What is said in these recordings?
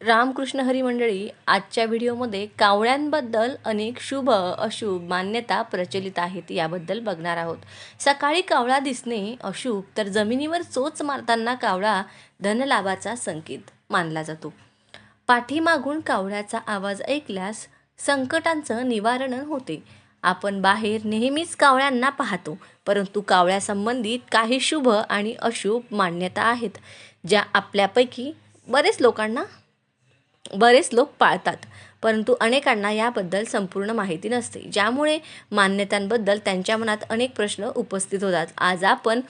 रामकृष्ण हरी मंडळी आजच्या व्हिडिओमध्ये कावळ्यांबद्दल अनेक शुभ अशुभ मान्यता प्रचलित आहेत याबद्दल बघणार आहोत. सकाळी कावळा दिसणे अशुभ तर जमिनीवर चोच मारताना कावळा धनलाभाचा संकेत मानला जातो. पाठीमागून कावळ्याचा आवाज ऐकल्यास संकटांचं निवारण होते. आपण बाहेर नेहमीच कावळ्यांना पाहतो परंतु कावळ्यासंबंधित काही शुभ आणि अशुभ मान्यता आहेत ज्या आपल्यापैकी बरेच लोकांना बरेच लोक पाळतात परंतु अनेकांना याबद्दल संपूर्ण माहिती नसते. ज्यामुळे मान्यतांबद्दल त्यांच्या मनात अनेक प्रश्न उपस्थित होतात. आज आपण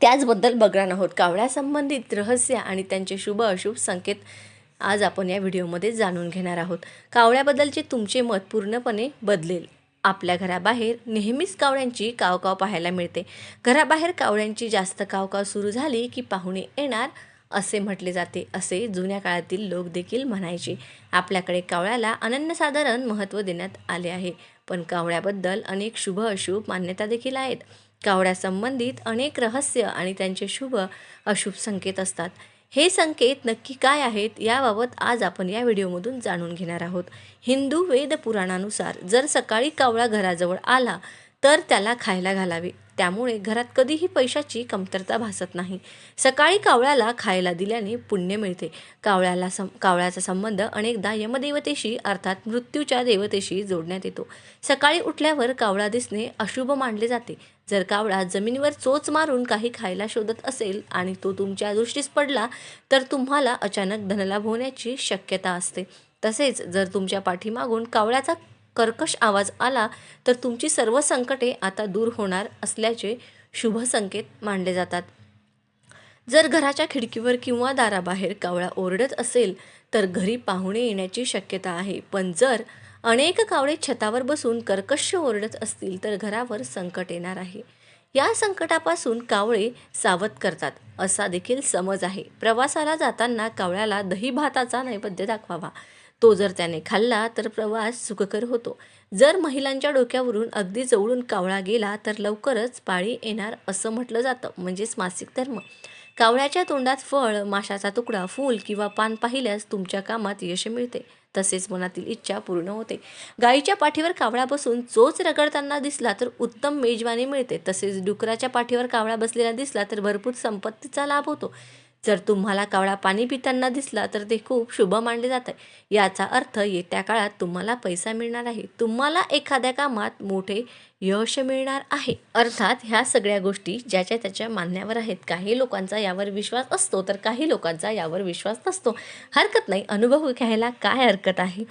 त्याचबद्दल बघणार आहोत. कावळ्यासंबंधित रहस्य आणि त्यांचे शुभ अशुभ संकेत आज आपण या व्हिडिओमध्ये जाणून घेणार आहोत. कावळ्याबद्दलचे तुमचे मत पूर्णपणे बदलेल. आपल्या घराबाहेर नेहमीच कावळ्यांची कावकाव पाहायला मिळते. घराबाहेर कावळ्यांची जास्त कावकाव सुरू झाली की पाहुणे येणार असे म्हटले जाते असे जुन्या काळातील लोक देखील म्हणायचे. आपल्याकडे कावळ्याला अनन्यसाधारण महत्त्व देण्यात आले आहे पण कावळ्याबद्दल अनेक शुभ अशुभ मान्यता देखील आहेत. कावळ्यासंबंधित अनेक रहस्य आणि त्यांचे शुभ अशुभ संकेत असतात. हे संकेत नक्की काय आहेत याबाबत आज आपण या व्हिडिओमधून जाणून घेणार आहोत. हिंदू वेद पुराणानुसार जर सकाळी कावळा घराजवळ आला तर त्याला खायला घालावे. त्यामुळे घरात कधीही पैशाची कमतरता भासत नाही. सकाळी कावळ्याला खायला दिल्याने पुण्य मिळते. कावळ्याला सं कावळ्याचा संबंध अनेकदा यमदेवतेशी अर्थात मृत्यूच्या देवतेशी जोडण्यात येतो. सकाळी उठल्यावर कावळा दिसणे अशुभ मानले जाते. जर कावळा जमिनीवर चोच मारून काही खायला शोधत असेल आणि तो तुमच्या दृष्टीस पडला तर तुम्हाला अचानक धनलाभ होण्याची शक्यता असते. तसेच जर तुमच्या पाठीमागून कावळ्याचा कर्कश आवाज आला तर तुमची सर्व संकटे आता दूर होणार असल्याचे शुभ संकेत मानले जातात. जर घराच्या खिडकीवर किंवा दाराबाहेर कावळा ओरडत असेल तर घरी पाहुणे येण्याची शक्यता आहे. पण जर अनेक कावळे छतावर बसून कर्कश ओरडत असतील तर घरावर संकट येणार आहे. या संकटापासून कावळे सावध करतात असा देखील समज आहे. प्रवासाला जाताना कावळ्याला दही भाताचा नैवेद्य दाखवावा. तो जर त्याने खाल्ला तर प्रवास सुखकर होतो. जर महिलांच्या डोक्यावरून अगदी जवळून कावळा गेला तर लवकरच पाळी येणार असं म्हटलं जातं म्हणजेच मासिक धर्म. कावळ्याच्या तोंडात फळ माशाचा तुकडा फूल किंवा पान पाहिल्यास तुमच्या कामात यश मिळते. तसेच मनातील इच्छा पूर्ण होते. गायीच्या पाठीवर कावळा बसून चोच रगडताना दिसला तर उत्तम मेजवानी मिळते. तसेच डुकराच्या पाठीवर कावळा बसलेला दिसला तर भरपूर संपत्तीचा लाभ होतो. जर तुम्हाला कावळा पाणी पिताना दिसला तर ते खूप शुभ मानले जाते. याचा अर्थ येत्या काळात तुम्हाला पैसा मिळणार आहे. तुम्हाला एखाद्या कामात मोठे यश मिळणार आहे. अर्थात ह्या सगळ्या गोष्टी ज्याच्या त्याच्या मानण्यावर आहेत. काही लोकांचा यावर विश्वास असतो तर काही लोकांचा यावर विश्वास नसतो. हरकत नाही. अनुभव घ्यायला काय हरकत आहे?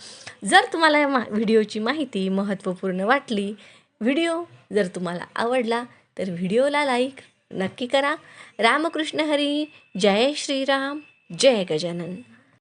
जर तुम्हाला या मा व्हिडिओची माहिती महत्त्वपूर्ण वाटली व्हिडिओ जर तुम्हाला आवडला तर व्हिडिओला लाईक नक्की करा. रामकृष्ण हरी जय श्रीराम जय गजानन.